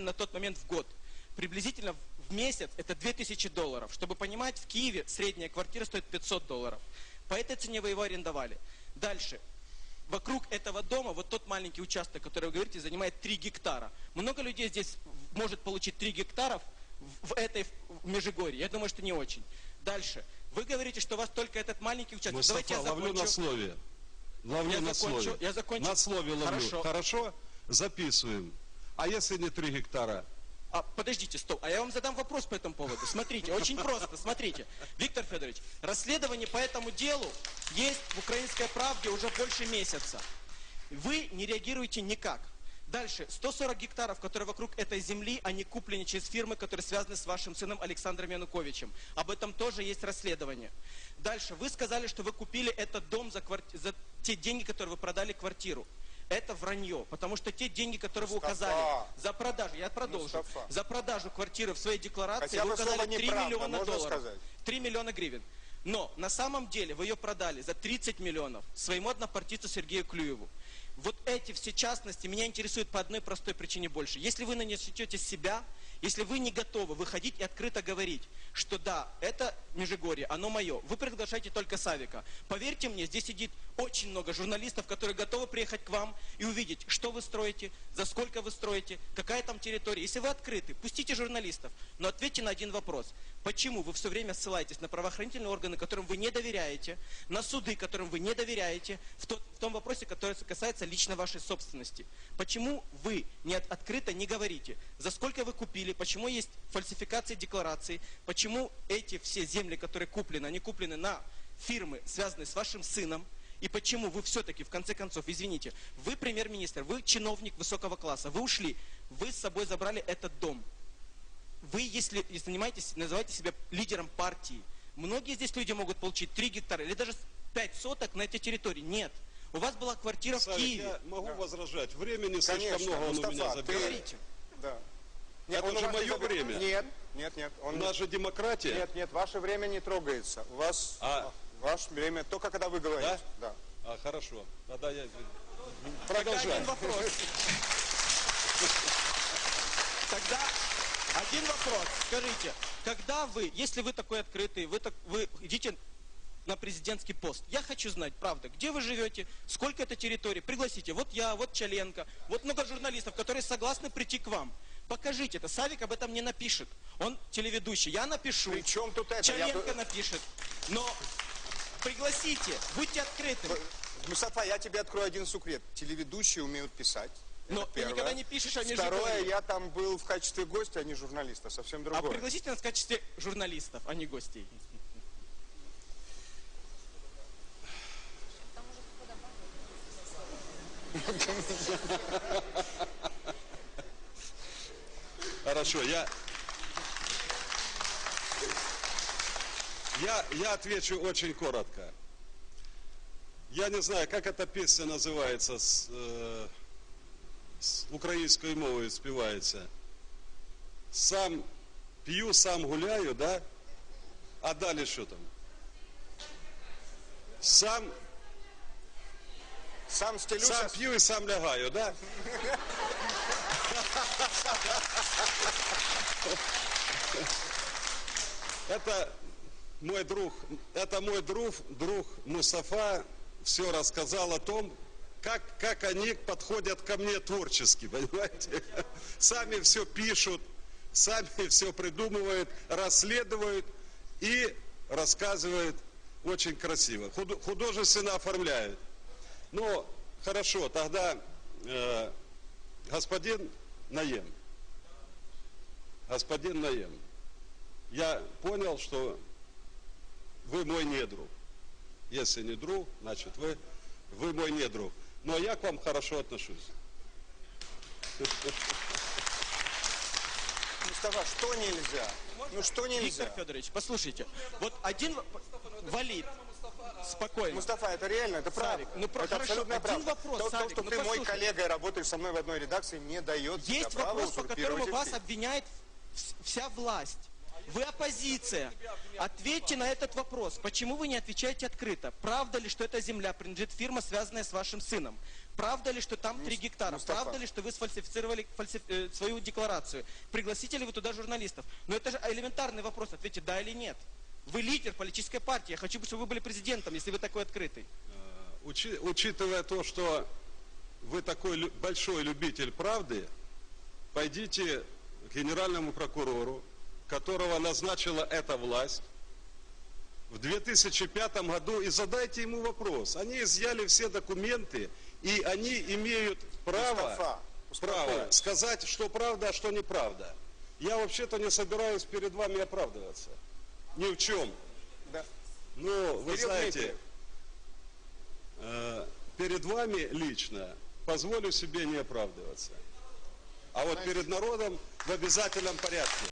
на тот момент в год. Приблизительно в месяц это 2000 долларов. Чтобы понимать, в Киеве средняя квартира стоит 500 долларов. По этой цене вы его арендовали. Дальше. Вокруг этого дома, вот тот маленький участок, который вы говорите, занимает 3 гектара. Много людей здесь может получить 3 гектаров в этой в Межигорье. Я думаю, что не очень. Дальше. Вы говорите, что у вас только этот маленький участок. Мустафа, Давайте я ловлю закончу. на слове. Ловлю Я на закончу, слове. я закончу. На слове ловлю. Хорошо. Хорошо? Записываем. А если не 3 гектара? А, подождите, стоп, а я вам задам вопрос по этому поводу. Смотрите, очень просто, смотрите. Виктор Федорович, расследование по этому делу есть в «Украинской правде» уже больше месяца. Вы не реагируете никак. Дальше, 140 гектаров, которые вокруг этой земли, они куплены через фирмы, которые связаны с вашим сыном Александром Януковичем. Об этом тоже есть расследование. Дальше, вы сказали, что вы купили этот дом за, кварти- за те деньги, которые вы продали квартиру. Это вранье, потому что те деньги, которые вы Мустафа. указали за продажу, я продолжу, Мустафа. за продажу квартиры в своей декларации Хотя вы указали 3 «неправда» миллиона долларов. сказать? 3 миллиона гривен. Но на самом деле вы ее продали за 30 миллионов своему однопартийцу Сергею Клюеву. Вот эти все частности меня интересуют по одной простой причине больше. Если вы нанесете себя, если вы не готовы выходить и открыто говорить, что да, это Межигорье, оно мое, вы приглашаете только Савика. Поверьте мне, здесь сидит очень много журналистов, которые готовы приехать к вам и увидеть, что вы строите, за сколько вы строите, какая там территория. Если вы открыты, пустите журналистов, но ответьте на один вопрос. Почему вы все время ссылаетесь на правоохранительные органы, которым вы не доверяете, на суды, которым вы не доверяете, в, в том вопросе, который касается лично вашей собственности? Почему вы не от- открыто не говорите, за сколько вы купили, почему есть фальсификации деклараций, почему эти все земли, которые куплены, они куплены на фирмы, связанные с вашим сыном, и почему вы все-таки, в конце концов, извините, вы премьер-министр, вы чиновник высокого класса, вы ушли, вы с собой забрали этот дом. Вы, если занимаетесь, называете себя лидером партии, многие здесь люди могут получить 3 гектара или даже 5 соток на этой территории. Нет. У вас была квартира в Савик, Киеве. я могу возражать. Времени слишком Конечно, много он у Мустафа, меня забирает. Говорите. Да. Это он у же мое заб- время. Нет, нет, нет. У Он... нас же демократия. Нет, нет, ваше время не трогается. У вас А. ваше время только когда вы говорите. Да. А, хорошо. Тогда я... Тогда Продолжай. один вопрос. Тогда один вопрос. Скажите, когда вы, если вы такой открытый, вы, так, вы идите на президентский пост. Я хочу знать, правда, где вы живете, сколько это территорий. Пригласите. Вот я, вот Чаленко, вот много журналистов, которые согласны прийти к вам. Покажите это. Савик об этом не напишет. Он телеведущий. Я напишу. При чем тут это? Я Чаленко бы- напишет. Но пригласите, будьте открыты. Мустафа, я тебе открою один секрет. Телеведущие умеют писать. Но ты никогда не пишешь о Второе, я там был в качестве гостя, а не журналиста. Совсем А другое. пригласите нас в качестве журналистов, а не гостей. Хорошо, я... Я, я отвечу очень коротко. Я не знаю, как эта песня называется, с, э, с українською мовою співається. Сам п'ю, сам гуляю, да? А далі що там? Сам, сам стелюся. сам п'ю і сам лягаю, да? Это мой друг, это мой друг, друг Мустафа все рассказал о том, как, как они подходят ко мне творчески, понимаете? Сами все пишут, сами все придумывают, расследуют и рассказывают очень красиво. Худ- Художественно оформляют. Ну, хорошо, тогда э, господин Наем. Господин Наем. Я понял, что вы мой недруг. Если не друг, значит вы, вы мой недруг. Но я к вам хорошо отношусь. Мустафа, что нельзя? Ну что Виктор нельзя? Федорович, послушайте, вот один в- валит, спокойно. Мустафа, это реально, это правда. ну, про- это хорошо, абсолютно один правда. вопрос, то, то, Савик, что ну, ты мой послушай. коллега и работаешь со мной в одной редакции, не дает Есть вопрос, по которому вас обвиняет вс- вся власть. Вы оппозиция. Ответьте на этот вопрос. Почему вы не отвечаете открыто? Правда ли, что эта земля принадлежит фирма, связанная с вашим сыном? Правда ли, что там 3 гектара? Мустафа. Правда ли, что вы сфальсифицировали фальсиф- э, свою декларацию? Пригласите ли вы туда журналистов? Но это же элементарный вопрос. Ответьте да или нет. Вы лидер политической партии. Я хочу, чтобы вы были президентом, если вы такой открытый. Учи- учитывая то, что вы такой большой любитель правды, пойдите к генеральному прокурору, которого назначила эта власть, в 2005 году и задайте ему вопрос. Они изъяли все документы, и они имеют право, Мустафа, право сказать, что правда, а что неправда. Я вообще-то не собираюсь перед вами оправдываться. Ни в чем. Да. Ну, вы Кирилл знаете, э, перед вами лично позволю себе не оправдываться. А вот перед народом в обязательном порядке.